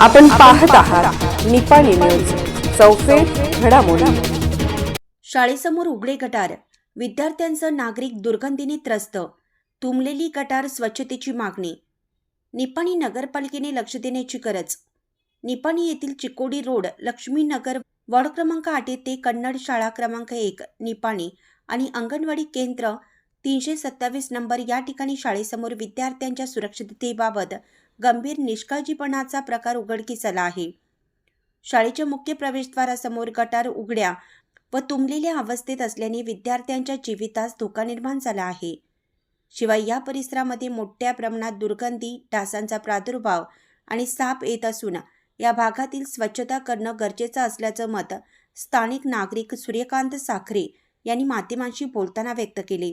आपण पाहत आहात निपाणी न्यूज चौफेर घडामोडी. शाळेसमोर उघडे गटार विद्यार्थ्यांचं नागरिक दुर्गंधीने त्रस्त तुंबलेली गटार स्वच्छतेची मागणी. निपाणी नगरपालिकेने लक्ष देण्याची गरज. निपाणी येथील चिकोडी रोड लक्ष्मीनगर वॉर्ड क्रमांक आठ येथे कन्नड शाळा क्रमांक एक निपाणी आणि अंगणवाडी केंद्र तीनशे सत्तावीस नंबर या ठिकाणी शाळेसमोर विद्यार्थ्यांच्या सुरक्षिततेबाबत गंभीर निष्काळजीपणाचा प्रकार उघडकीस आला आहे. शाळेच्या मुख्य प्रवेशद्वारासमोर गटार उघड्या व तुंबलेल्या अवस्थेत असल्याने विद्यार्थ्यांच्या जीवितास धोका निर्माण झाला आहे. शिवाय या परिसरामध्ये मोठ्या प्रमाणात दुर्गंधी डासांचा प्रादुर्भाव आणि साप येत असून या भागातील स्वच्छता करणं गरजेचं असल्याचं मत स्थानिक नागरिक सूर्यकांत साखरे यांनी माध्यमांशी बोलताना व्यक्त केले.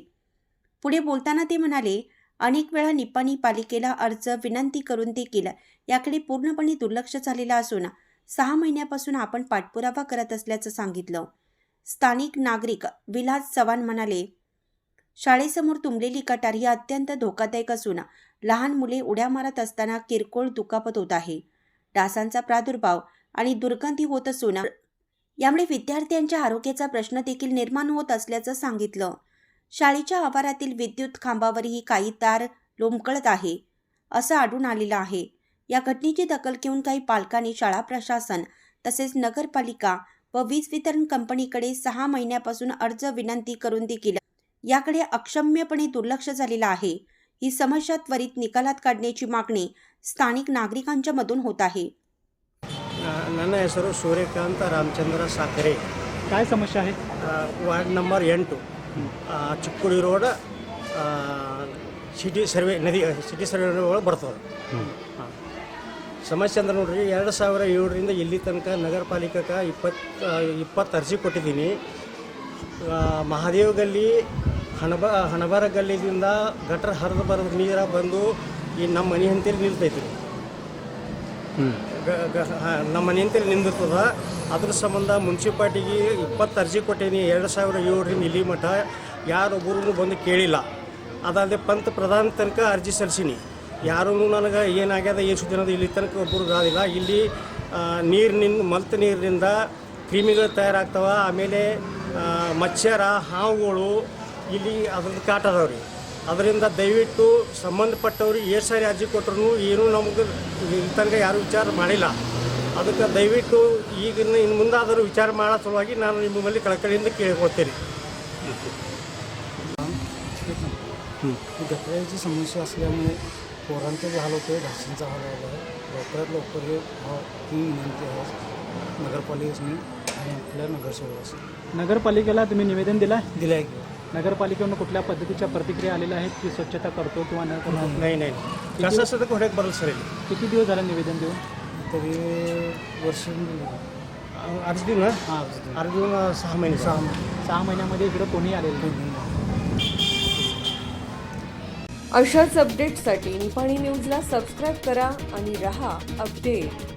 पुढे बोलताना ते म्हणाले अनेक वेळा निपाणी पालिकेला अर्ज विनंती करून देखील याकडे पूर्णपणे दुर्लक्ष झालेलं असून सहा महिन्यापासून आपण पाठपुरावा करत असल्याचं सांगितलं. स्थानिक नागरिक विलास चव्हाण म्हणाले शाळेसमोर तुंबलेली कटार ही अत्यंत धोकादायक असून लहान मुले उड्या मारत असताना किरकोळ दुखापत होत आहे. डासांचा प्रादुर्भाव आणि दुर्गंधी होत असून यामुळे विद्यार्थ्यांच्या आरोग्याचा प्रश्न देखील निर्माण होत असल्याचं सांगितलं. शाळेच्या आवारातील विद्युत खांबावरही काही तार लोंबकळत आहे असं आढळून आलेलं आहे. या घटनेची दखल घेऊन काही पालकांनी शाळा प्रशासन तसेच नगरपालिका व वीज वितरण कंपनीकडे सहा महिन्यापासून अर्ज विनंती करून देखील याकडे अक्षम्यपणे दुर्लक्ष झालेलं आहे. ही समस्या त्वरित निकालात काढण्याची मागणी स्थानिक नागरिकांच्या मधून होत आहे. नाना सूर्यकांत रामचंद्र साखरे. काय समस्या आहे? Ward number N two Chikkudi road city survey ನದಿ ಸಿಟಿ ಸರ್ವೆ ಒಳಗೆ ಬರ್ತದೆ ಸಮಸ್ಯೆ ಅಂದ್ರೆ ನೋಡ್ರಿ ಎರಡು ಸಾವಿರ ಏಳರಿಂದ ಇಲ್ಲಿ ತನಕ ನಗರ ಪಾಲಿಕೆಗೆ ಇಪ್ಪತ್ತು ಇಪ್ಪತ್ತು ಅರ್ಜಿ ಕೊಟ್ಟಿದ್ದೀನಿ. ಮಹಾದೇವ ಗಲ್ಲಿ ಹಣಬ ಹಣಬಾರ ಗಲ್ಲಿದಿಂದ ಗಟ್ರ ಹರಿದು ಬರೋದು ನೀರ ಬಂದು ಈ ನಮ್ಮ ಮನೆ ಅಂತೇಳಿ ನಿಲ್ತೈತಿ. ಗ- ಗ- ಹಾ, ನಮ್ಮ ನಿಂತಲ್ಲಿ ನಿಂದಿರ್ತದ. ಅದ್ರ ಸಂಬಂಧ ಮುನ್ಸಿಪಾಲ್ಟಿಗೆ ಇಪ್ಪತ್ತು ಅರ್ಜಿ ಕೊಟ್ಟೇನಿ, ಎರಡು ಸಾವಿರ ಏಳರಿಂದ ಇಲ್ಲಿ ಮಠ. ಯಾರೊಬ್ಬರೂ ಬಂದು ಕೇಳಿಲ್ಲ. ಅದಲ್ಲದೆ ಪಂತ ಪ್ರಧಾನ ತನಕ ಅರ್ಜಿ ಸಲ್ಲಿಸೀನಿ. ಯಾರೂ ನನಗೆ ಏನಾಗ್ಯದ, ಏನು ಸುದ್ದಿ ಅನ್ನೋದು ಇಲ್ಲಿ ತನಕ ಒಬ್ಬರು ಆಗಿಲ್ಲ ಇಲ್ಲಿ ನೀರಿನಿಂದ, ಮಲ್ತ ನೀರಿನಿಂದ ಕ್ರಿಮಿಗಳು ತಯಾರಾಗ್ತವ. ಆಮೇಲೆ ಮಚ್ಚರ ಹಾವುಗಳು, ಇಲ್ಲಿ ಅದ್ರದ್ದು ಕಾಟ ಅದಾವ್ರಿ. ಅದರಿಂದ ದಯವಿಟ್ಟು ಸಂಬಂಧಪಟ್ಟವ್ರು ಎಷ್ಟು ಸಾರಿ ಅರ್ಜಿ ಕೊಟ್ಟರು ಏನೂ ನಮಗೆ ಇಲ್ಲಿ ತನಕ ಯಾರೂ ವಿಚಾರ ಮಾಡಿಲ್ಲ ಅದಕ್ಕೆ ದಯವಿಟ್ಟು ಈಗ ಇನ್ನು ಮುಂದಾದರೂ ವಿಚಾರ ಮಾಡೋ ಸಲುವಾಗಿ ನಾನು ನಿಮ್ಮ ಮೇಲೆ ಕಳಕಳಿಯಿಂದ ಕೇಳ್ಕೊಳ್ತೇನೆ गटऱ्याची समस्या असल्यामुळे पोरांचा बी हाल होतो आहे घासांचा हाल होतो आहे लवकरात लवकर हे व्हावं ही विनंती आहे नगरपालिकेने आणि आपल्या नगरसेवकास नगरपालिकेला तुम्ही निवेदन दिलं आहे दिलं आहे की नगरपालिकेकडून कुठल्या पद्धतीच्या प्रतिक्रिया आलेल्या आहेत की स्वच्छता करतो किंवा न करतो? नाही नाही कसं असतं तर घोड्यात बदल सरेल. किती दिवस झाले निवेदन देऊन? तरी वर्ष अर्ज देऊ ना? हां अर्ज देऊन सहा महिने. सहा महिने. सहा महिन्यामध्ये इकडं कोणी आलेलं नाही. अशाच अपडेटसाठी निपाणी न्यूजला सबस्क्राईब करा आणि रहा अपडेट